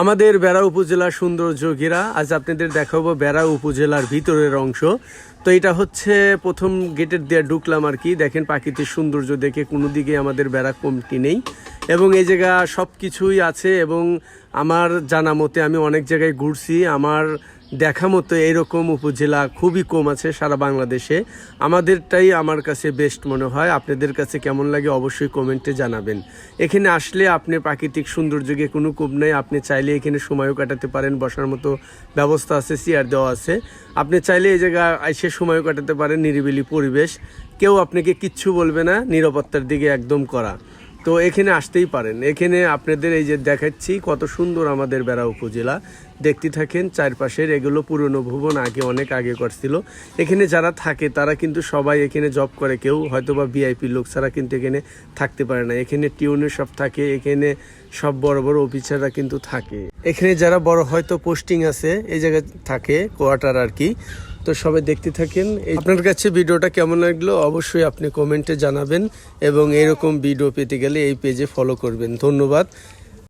আমাদের বেড়া উপজেলার সৌন্দর্য ঘেরা। আজ আপনাদের দেখাবো বেড়া উপজেলার ভিতরের অংশ। তো এটা হচ্ছে প্রথম গেটের দিয়ে ঢুকলাম আর কি। দেখেন প্রাকৃতিক সৌন্দর্য দেখে কোনো দিকে আমাদের বেড়া কমতি নেই। এবং এই জায়গা সব কিছুই আছে এবং আমার জানা মতে আমি অনেক জায়গায় ঘুরছি। আমার দেখা মতো এরকম উপজেলা খুবই কম আছে সারা বাংলাদেশে। আমাদেরটাই আমার কাছে বেস্ট মনে হয়। আপনাদের কাছে কেমন লাগে অবশ্যই কমেন্টে জানাবেন। এখানে আসলে আপনি প্রাকৃতিক সৌন্দর্যকে কোনো কম নেই। আপনি চাইলে এখানে সময়ও কাটাতে পারেন, বসার মতো ব্যবস্থা আছে চেয়ার দেওয়া আছে। আপনি চাইলে এই জায়গা এসে সময়ও কাটাতে পারেন, নিরিবিলি পরিবেশ। কেউ আপনাকে কিচ্ছু বলবে না, নিরাপত্তার দিকে একদম করা তো এখানে আসতেই পারেন। এখানে আপনাদের এই যে দেখাচ্ছি কত সুন্দর আমাদের বেড়া উপজেলা। দেখতে থাকেন চারপাশের, এগুলো পুরনো ভবন, আগে অনেক আগে করছিল এখানে যারা থাকে, তারা কিন্তু সবাই এখানে জব করে। কেউ হয়তো বা ভিআইপি লোক ছাড়া কিন্তু এখানে থাকতে পারে না। এখানে টিউনে সব থাকে, এখানে সব বড় বড় অফিসাররা কিন্তু থাকে। এখানে যারা বড় হয়তো পোস্টিং আছে, এই জায়গায় থাকে কোয়ার্টার আর কি। তো সবাই দেখতে থাকেন। আপনার কাছে ভিডিওটা কেমন লাগল? অবশ্যই আপনি কমেন্টে জানাবেন এবং এরকম ভিডিও পেতে গেলে এই পেজে ফলো করবেন। ধন্যবাদ।